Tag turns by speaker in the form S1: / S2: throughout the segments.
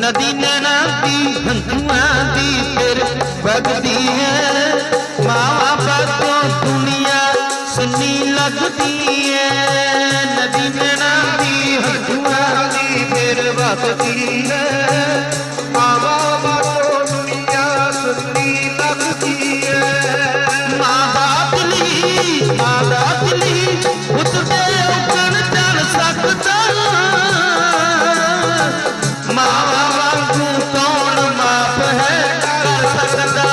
S1: नदी नैना दी हंसुआ दी फिर बगदी है। मावा बातों दुनिया सुनी लगती है। नदी नैना दी हंसुआ
S2: दी फिर बगदी है।
S1: ਦੀ ਆਦਤ ਨਹੀਂ ਉੱਤੇ ਉੱਕਣ ਚੱਲ ਸਕਦਾ ਮਾਵਾ ਵਾਂਗੂ ਕੌਣ ਮਾਫ ਹੈ ਕਰ ਸਕਦਾ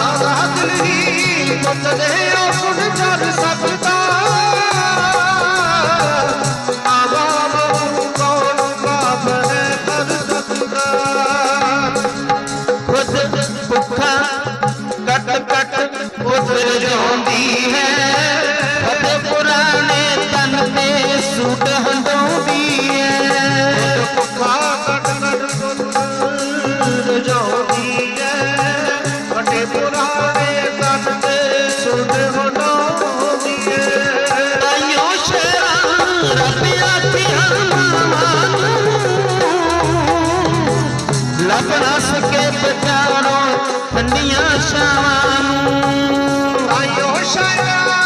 S2: ਆਦਤ ਨਹੀਂ ਉੱਤੇ ਉੱਕਣ ਚੱਲ ਸਕਦਾ।
S1: गुजर है। पुराने तन पे सूट हटोंदी है।
S2: Shaya.